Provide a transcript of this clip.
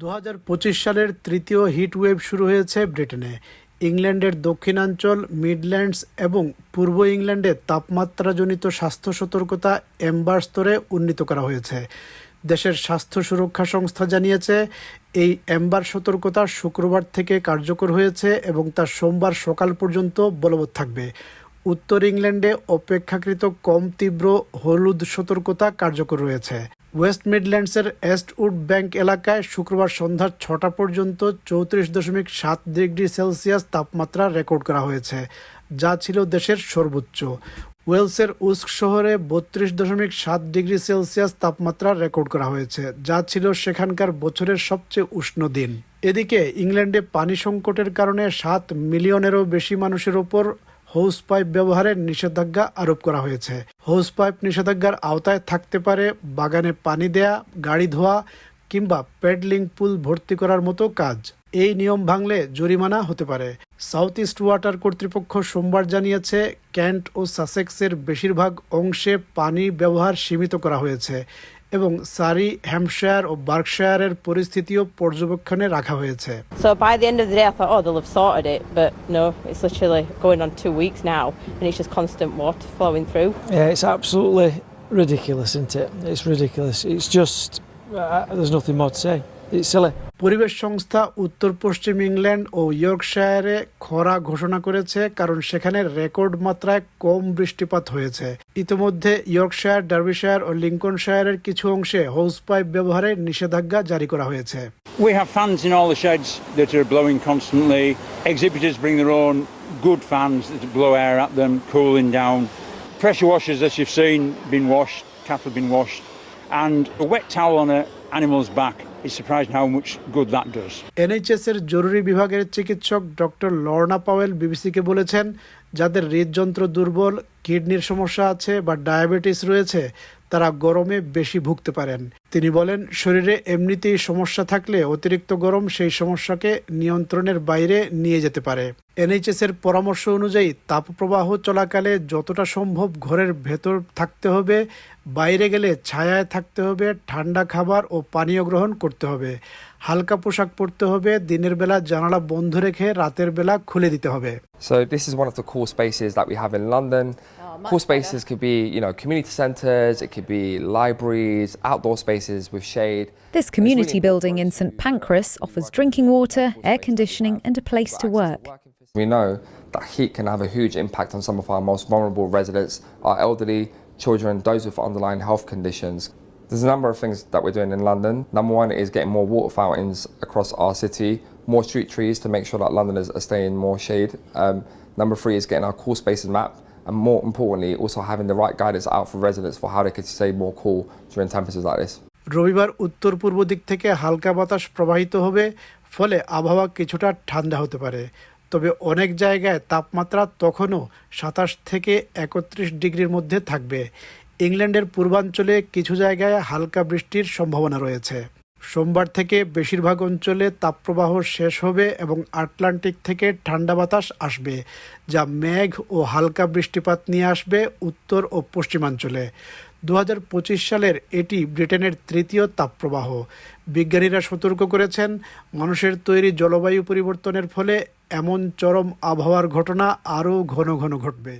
দু হাজার পঁচিশ সালের তৃতীয় হিট ওয়েভ শুরু হয়েছে ব্রিটেনে। ইংল্যান্ডের দক্ষিণাঞ্চল, মিডল্যান্ডস এবং পূর্ব ইংল্যান্ডে তাপমাত্রাজনিত স্বাস্থ্য সতর্কতা এম্বার স্তরে উন্নীত করা হয়েছে। দেশের স্বাস্থ্য সুরক্ষা সংস্থা জানিয়েছে, এই এম্বার সতর্কতা শুক্রবার থেকে কার্যকর হয়েছে এবং তা সোমবার সকাল পর্যন্ত বলবৎ থাকবে। উত্তর ইংল্যান্ডে অপেক্ষাকৃত কম তীব্র হলুদ সতর্কতা কার্যকর রয়েছে। ওয়েস্ট মিডল্যান্ডসের এস্টউড ব্যাংক এলাকায় শুক্রবার সন্ধ্যা ছটা পর্যন্ত চৌত্রিশ দশমিক সাত ডিগ্রি সেলসিয়াস তাপমাত্রা রেকর্ড করা হয়েছে, যা ছিল দেশের সর্বোচ্চ। ওয়েলসের উস্ক শহরে বত্রিশ দশমিক সাত ডিগ্রি সেলসিয়াস তাপমাত্রা রেকর্ড করা হয়েছে, যা ছিল সেখানকার বছরের সবচেয়ে উষ্ণ দিন। এদিকে ইংল্যান্ডে পানি সংকটের কারণে সাত মিলিয়নেরও বেশি মানুষের ওপর হোস পাইপ ব্যবহারের নিষেধাজ্ঞা আরোপ করা হয়েছে। হোস পাইপ নিষেধাজ্ঞার আওতায় থাকতে পারে বাগানে পানি দেয়া, গাড়ি ধোয়া কিংবা প্যাডলিং পুল ভর্তি করার মতো কাজ। এই নিয়ম ভাঙলে জরিমানা হতে পারে। সাউথ ইস্ট ওয়াটার কর্তৃপক্ষ সোমবার জানিয়েছে, ক্যান্ট ও সাসেক্সের বেশিরভাগ অংশে পানি ব্যবহার সীমিত করা হয়েছে। এবং সারি হ্যাম্পশায়ার ও বার্কশায়ারের পরিস্থিতিও পর্যবেক্ষণে রাখা হয়েছে So by the end of the day, I thought, oh, they'll have sorted it, but no, it's literally going on two weeks now, and it's just constant water flowing through. Yeah, it's absolutely ridiculous, isn't it? It's ridiculous. It's just, uh, there's nothing more to say. It's পরিবেশ সংস্থা উত্তর পশ্চিম England ও ইয়র্কশায়ারে খরা ঘোষণা করেছে কারণ সেখানে record মাত্রায় কম বৃষ্টিপাত হয়েছে ইতিমধ্যে ইয়র্কশায়ার ডার্বিশায়ার ও লিঙ্কনশায়ারের কিছু অংশে হোস পাইপ ব্যবহারে নিষেধাজ্ঞা জারি করা হয়েছে We have fans in all the sheds that are blowing constantly. Exhibitors bring their own good fans that blow air at them, cooling down. Pressure washers, as you've seen, been washed, cattle been washed. And a wet towel on an animal's back, it's surprising how much good that does. NHS এর জরুরি বিভাগের চিকিৎসক doctor Lorna Powell বিবিসিকে বলেছেন, যাদের হৃদযন্ত্র দুর্বল, কিডনির সমস্যা আছে বা ডায়াবেটিস রয়েছে তারা গরমে বেশি ভুগতে পারেন। তিনি বলেন, শরীরে এমনিতেই সমস্যা থাকলে অতিরিক্ত গরম সেই সমস্যাকে নিয়ন্ত্রণের বাইরে নিয়ে যেতে পারে। এনএইচএস এর পরামর্শ অনুযায়ী তাপপ্রবাহ চলাকালে যতটা সম্ভব ঘরের ভেতর থাকতে হবে, বাইরে গেলে ছায়ায় থাকতে হবে, ঠান্ডা খাবার ও পানীয় গ্রহণ করতে হবে। হালকা পোশাক পরতে হবে, দিনের বেলা জানালা বন্ধ রেখে রাতের বেলা খুলে দিতে হবে। So, this is one of the. Core spaces could be, you know, community centres, it could be libraries, outdoor spaces with shade. This community building in St Pancras offers drinking water, air conditioning, and a place to work. We know that heat can have a huge impact on some of our most vulnerable residents, our elderly, children, those with underlying health conditions. There's a number of things that we're doing in London. Number one is getting more water fountains across our city, more street trees to make sure that Londoners are staying in more shade. Um, number three is getting our cool spaces mapped. And more importantly, also having the right guidance out for residents for how they could stay more cool during temperatures like this. রবিবার উত্তর পূর্ব দিক থেকে হালকা বাতাস প্রবাহিত হবে ফলে আবহাওয়া কিছুটা ঠান্ডা হতে পারে। তবে অনেক জায়গায় তাপমাত্রা তখনও সাতাশ থেকে একত্রিশ ডিগ্রির মধ্যে থাকবে। ইংল্যান্ডের পূর্বাঞ্চলে কিছু জায়গায় হালকা বৃষ্টির সম্ভাবনা রয়েছে। সোমবার থেকে বেশিরভাগ অঞ্চলে তাপপ্রবাহ শেষ হবে এবং আটলান্টিক থেকে ঠান্ডা বাতাস আসবে, যা মেঘ ও হালকা বৃষ্টিপাত নিয়ে আসবে উত্তর ও পশ্চিমাঞ্চলে। দু হাজার পঁচিশ সালের এটি ব্রিটেনের তৃতীয় তাপপ্রবাহ। বিজ্ঞানীরা সতর্ক করেছেন, মানুষের তৈরি জলবায়ু পরিবর্তনের ফলে এমন চরম আবহাওয়ার ঘটনা আরও ঘন ঘন ঘটবে।